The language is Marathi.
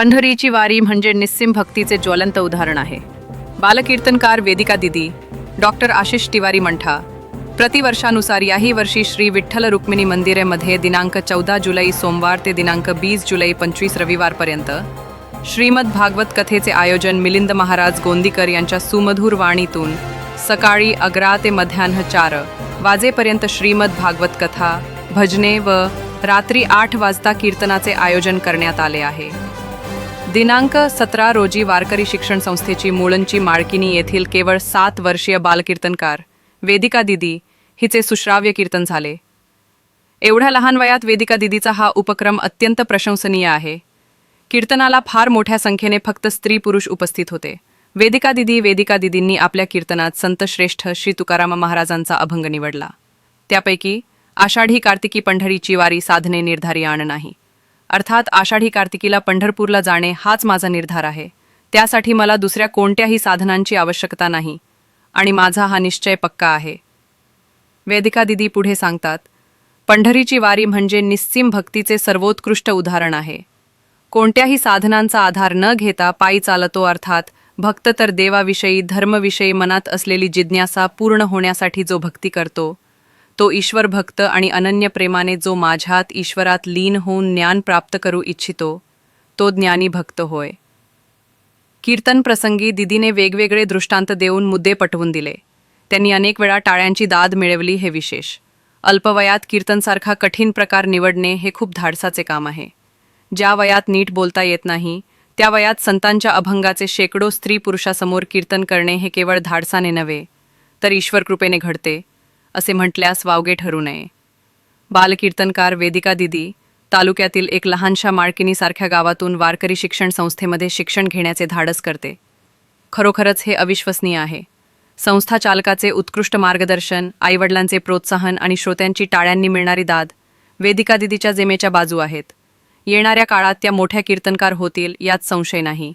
पंढरीची वारी म्हणजे निस्सिम भक्तीचे ज्वलंत उदाहरण आहे. बालकीर्तनकार वेदिका दिदी डॉक्टर आशिष तिवारी मंठा प्रतिवर्षानुसार याही वर्षी श्री विठ्ठल रुक्मिणी मंदिरेमध्ये दिनांक चौदा जुलै सोमवार ते दिनांक वीस जुलै पंचवीस रविवारपर्यंत श्रीमद भागवत कथेचे आयोजन मिलिंद महाराज गोंदीकर यांच्या सुमधूर वाणीतून सकाळी अकरा ते मध्यान्ह चार वाजेपर्यंत श्रीमद भागवत कथा भजने व रात्री आठ वाजता कीर्तनाचे आयोजन करण्यात आले आहे. दिनांक सतरा रोजी वारकरी शिक्षण संस्थेची मुळंची माळकिनी येथील केवळ सात वर्षीय बालकीर्तनकार वेदिका दिदी हिचे सुश्राव्य कीर्तन झाले. एवढ्या लहान वयात वेदिका दिदीचा हा उपक्रम अत्यंत प्रशंसनीय आहे. कीर्तनाला फार मोठ्या संख्येने फक्त स्त्री पुरुष उपस्थित होते. वेदिका दिदी वेदिका दिदींनी आपल्या कीर्तनात संतश्रेष्ठ श्री तुकाराम महाराजांचा अभंग निवडला. त्यापैकी आषाढी कार्तिकी पंढरीची वारी साधने निर्धारी आण नाही. अर्थात आषाढी कार्तिकीला पंढरपूरला जाणे हाच माझा निर्धार आहे. त्यासाठी मला दुसऱ्या कोणत्याही साधनांची आवश्यकता नाही. आणि माझा हा निश्चय पक्का आहे. वेदिका दिदी पुढे सांगतात पंढरीची वारी म्हणजे निस्सीम भक्तीचे सर्वोत्कृष्ट उदाहरण आहे. कोणत्याही साधनांचा आधार न घेता पायी चालतो अर्थात भक्त तर देवाविषयी धर्मविषयी मनात असलेली जिज्ञासा पूर्ण होण्यासाठी जो भक्ती करतो तो ईश्वर भक्त आणि अनन्य प्रेमाने जो माझ्यात ईश्वरात लीन होऊन ज्ञान प्राप्त करू इच्छितो तो ज्ञानी भक्त होय. कीर्तन प्रसंगी दिदीने वेगवेगळे दृष्टांत देऊन मुद्दे पटवून दिले. त्यांनी अनेक वेळा टाळ्यांची दाद मिळवली हे विशेष. अल्पवयात कीर्तनसारखा कठीण प्रकार निवडणे हे खूप धाडसाचे काम आहे. ज्या वयात नीट बोलता येत नाही त्या वयात संतांच्या अभंगाचे शेकडो स्त्री पुरुषासमोर कीर्तन करणे हे केवळ धाडसाने नव्हे तर ईश्वर कृपेने घडते. असे म्हटल्यास वावगे ठरू नये. बालकीर्तनकार वेदिका दिदी तालुक्यातील एक लहानशा माळकिनीसारख्या गावातून वारकरी शिक्षण संस्थेमध्ये शिक्षण घेण्याचे धाडस करते. खरोखरच हे अविश्वसनीय आहे. संस्था चालकाचे उत्कृष्ट मार्गदर्शन आईवडिलांचे प्रोत्साहन आणि श्रोत्यांची टाळ्यांनी मिळणारी दाद वेदिका दिदीच्या जेमेच्या बाजू आहेत. येणाऱ्या काळात त्या मोठ्या कीर्तनकार होतील यात संशय नाही.